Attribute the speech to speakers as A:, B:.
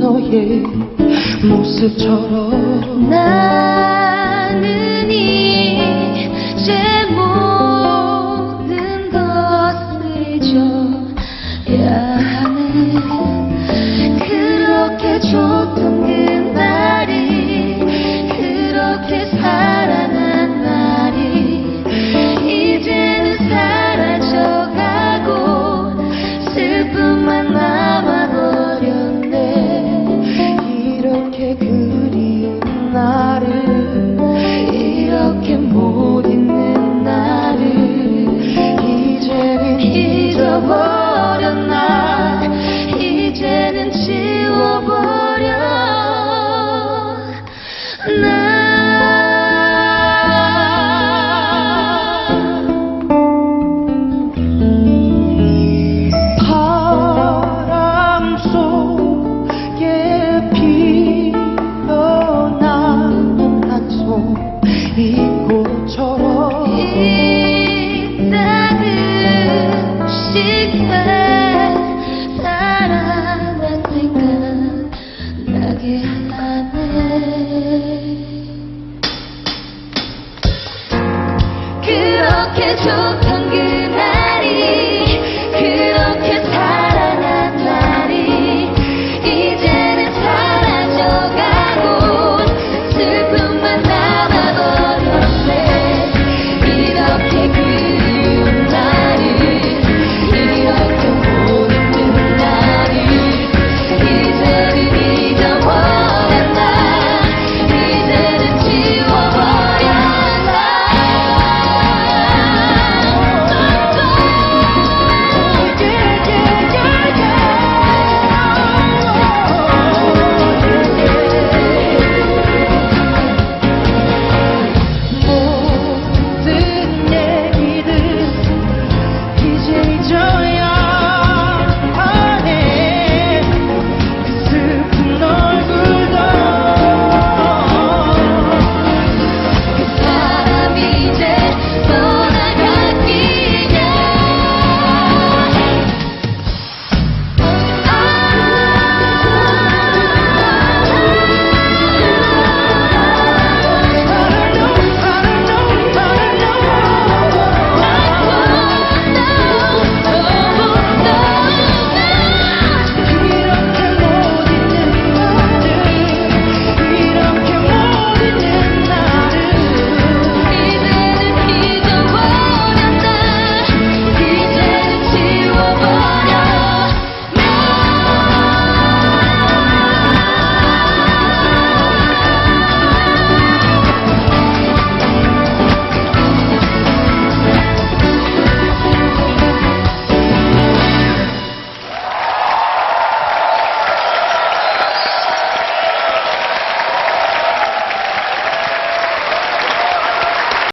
A: 너의 모습처럼.
B: 나는 이제 모든 것을 잊어야 하네 그렇게 좋던 시간 사랑한 생각 나게 하네 그렇게 좋게